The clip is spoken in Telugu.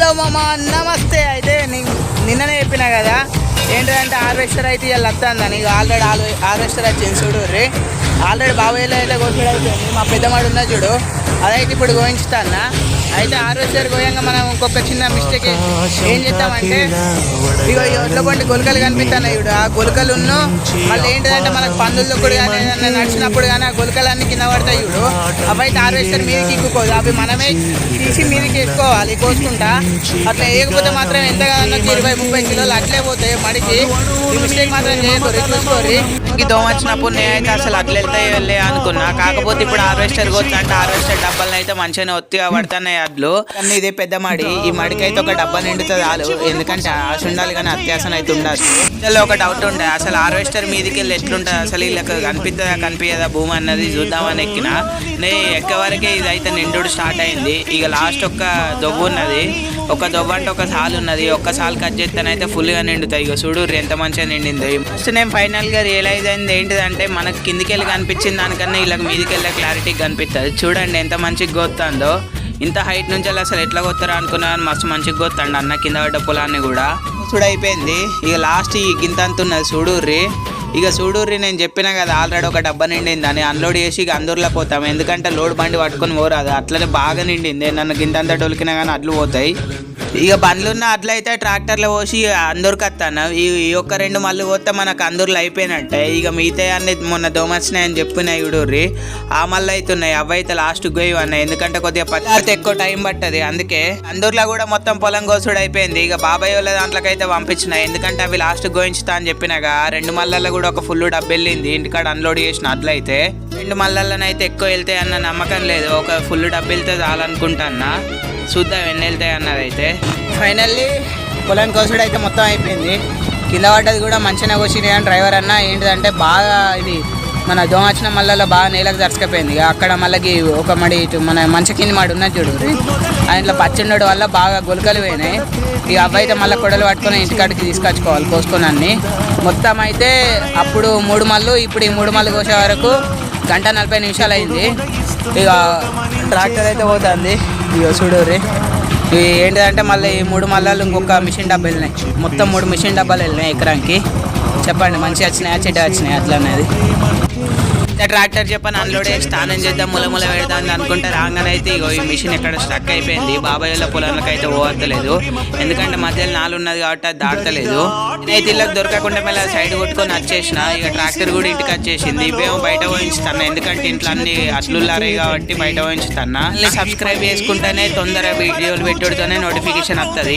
హలో మామ నమస్తే. అయితే నిన్ననే చెప్పిన కదా ఏంటంటే హార్వెస్టర్ అయితే ఇలా వస్తుందని ఇక ఆల్రెడీ హార్వెస్టర్ వచ్చింది చూడు రే. ఆల్రెడీ బాబాయ్లో అయితే గోసుడు అవుతుంది మా పెద్దమాడు ఉన్నా చూడు? అదైతే ఇప్పుడు గోయించుతాన్న అయితే హార్వెస్టర్ పోయాక మనం ఇంకొక చిన్న మిస్టేక్ ఏం చేద్దామంటే ఇగో ఈ ఒడ్ల బండి గొలకలు కనిపిస్తున్నాయి ఇప్పుడు ఆ గొలకలు ఉన్ను మళ్ళీ ఏంటంటే మనకు పందుల్లో కూడా కానీ ఏదైనా నడిచినప్పుడు కానీ ఆ గొలకలన్నీ కింద పడతాయి ఇప్పుడు అవి అయితే హార్వెస్టర్ మీదకి ఎక్కుకోదు అవి మనమే తీసి మీదకి ఎక్కుకోవాలి కోసుకుంటా. అట్లా వేయకపోతే మాత్రం ఎంత కాదన్నా ఇరవై ముప్పై కిలోలు అట్లే పోతాయి మడికి. ఈ మిస్టేక్ మాత్రం చేయకూడదు చూసుకోరి ఈ దోమ వచ్చినప్పుడు నేనైతే అసలు అట్లా వెళ్తాయి వెళ్ళే అనుకున్నా. కాకపోతే ఇప్పుడు హార్వెస్టర్ వచ్చి అంటే హార్వెస్టర్ డబ్బాలను అయితే మంచిగానే ఒత్తిగా పడుతున్నాయి. అడ్లు కానీ ఇదే పెద్ద మడి. ఈ మడికి అయితే ఒక డబ్బా నిండుతుంది చాలు. ఎందుకంటే ఆశ ఉండాలి కానీ అత్యాసన అయితే ఉండదు ఇందులో ఒక డౌట్ ఉండే. అసలు హార్వెస్టర్ మీదకి వెళ్ళి ఎట్లుంటుంది? అసలు వీళ్ళకి కనిపిస్తుందా కనిపించదా భూమి అన్నది చూద్దామని ఎక్కిన. నే ఎక్కే వరకే ఇది అయితే నిండుడు స్టార్ట్ అయింది. ఇక లాస్ట్ ఒక్క దొవ్వు ఉన్నది. ఒక దొవ్వ అంటే ఒక సాల్ ఉన్నది. ఒక్క సాల్ కట్ చేస్తేనైతే ఫుల్గా నిండుతాయి. ఇక చూడు ఎంత మంచిగా నిండింది. ఫస్ట్ నేను ఫైనల్గా రియలైజ్ అయింది ఏంటిదంటే మనకి కిందికి వెళ్ళి కనిపించిన దానికన్నా ఇలా మీదకి వెళ్ళే క్లారిటీ కనిపిస్తుంది చూడండి ఎంత మంచిగా గోతుందో ఇంత హైట్ నుంచి అసలు ఎట్లా కొత్తారా అనుకున్నాను మస్తు మంచిగా కొత్తండి అన్న కింద పడ్డ పొలాన్ని కూడా. చూడు అయిపోయింది ఇక లాస్ట్ ఈ గింత అంత ఉన్నది చూడుర్రి ఇక సూడూర్రి నేను చెప్పినా కదా ఆల్రెడీ ఒక డబ్బా నిండింది అని. అన్లోడ్ చేసి ఇక అందరిలో పోతాం. ఎందుకంటే లోడ్ బండి పట్టుకొని పోరాదు. అట్లనే బాగా నిండింది. నన్ను గింతంతా డొలికినా కానీ అడ్లు పోతాయి. ఇక బండ్లున్న అట్లయితే ట్రాక్టర్లో పోసి అందరికి వస్తాను? ఈ ఒక్క రెండు మళ్ళీ పోతే మనకు అందరిలో అయిపోయినట్టే. ఇక మిగతా అన్ని మొన్న దోమచ్చినాయని చెప్పిన చూడుర్రి. ఆ మళ్ళీ అవుతున్నాయి అవి అయితే లాస్ట్ గోయి అన్నాయి ఎందుకంటే కొద్దిగా పత్తి ఎక్కువ టైం పట్టది. అందుకే అందరిలో కూడా మొత్తం పొలం కోసుడు అయిపోయింది. ఇక బాబాయ్ వాళ్ళ దాంట్లోకైతే పంపించిన. ఎందుకంటే అవి లాస్ట్ గోయించుతా అని చెప్పినాగా రెండు మళ్ళల్లో కూడా ఒక ఫుల్ డబ్బు వెళ్ళింది ఇంటికాడ అన్లోడ్ చేసిన అట్లయితే. రెండు మళ్ళల్లోనైతే ఎక్కువ వెళ్తాయి అన్న నమ్మకం లేదు. ఒక ఫుల్ డబ్బు వెళ్తే చాలనుకుంటాన్నా. చూద్దాం ఎన్ని వెళ్తాయి అన్నది అయితే ఫైనల్లీ పొలం కోసుడు అయితే మొత్తం అయిపోయింది. కింద పడ్డది కూడా మంచిగా కోసింది అని డ్రైవర్ అన్న ఏంటిదంటే బాగా ఇది మన దోమచ్చిన మళ్ళీ బాగా నేలకు దర్శకపోయింది ఇక అక్కడ మళ్ళీ ఒక మడి ఇటు మన మంచి కింద మడి ఉన్నది చూడు. దాంట్లో పచ్చిండడు వల్ల బాగా గొలకలు పోయినాయి. ఇక అబ్బాయి అయితే మళ్ళీ కొడలు పట్టుకొని ఇంటికాడికి తీసుకొచ్చుకోవాలి కోసుకొని అన్ని. మొత్తం అయితే అప్పుడు మూడు మళ్ళు ఇప్పుడు ఈ మూడు మళ్ళు కోసే వరకు గంట నలభై నిమిషాలు అయింది ఇక ట్రాక్టర్ అయితే పోతుంది. ఇక చూడూరి ఇవి ఏంటిదంటే మళ్ళీ ఈ మూడు మళ్ళాలు ఇంకొక మిషన్ డబ్బాలు వెళ్ళినాయి. మొత్తం మూడు మిషన్ డబ్బాలు వెళ్ళినాయి ఎకరానికి. చెప్పండి మంచిగా వచ్చినాయా చెడ్డ వచ్చినాయి అట్లా అనేది. ట్రాక్టర్ చెప్పని అన్లోడ్ చేసి స్నానం చేద్దాం ములముల ముల పెడదాం అని అనుకుంటే రాగానే అయితే ఇగో ఈ మిషన్ ఇక్కడ స్టక్ అయిపోయింది. బాబాయ్ వాళ్ళ పొలంలోకి అయితే పోవట్లేదు ఎందుకంటే మధ్యలో నాలుగు ఉన్నది కాబట్టి అది దాటలేదు. అయితే ఇళ్ళకి దొరకకుండా మళ్ళీ సైడ్ కొట్టుకొని వచ్చేసిన. ఇక ట్రాక్టర్ కూడా ఇంటికి వచ్చేసింది. ఇవేమో బయట పోయించుతాను ఎందుకంటే ఇంట్లో అన్ని అట్లున్నారే కాబట్టి బయట పోయించుతాను సబ్స్క్రైబ్ చేసుకుంటేనే తొందరగా వీడియోలు పెట్టుడితోనే నోటిఫికేషన్ వస్తుంది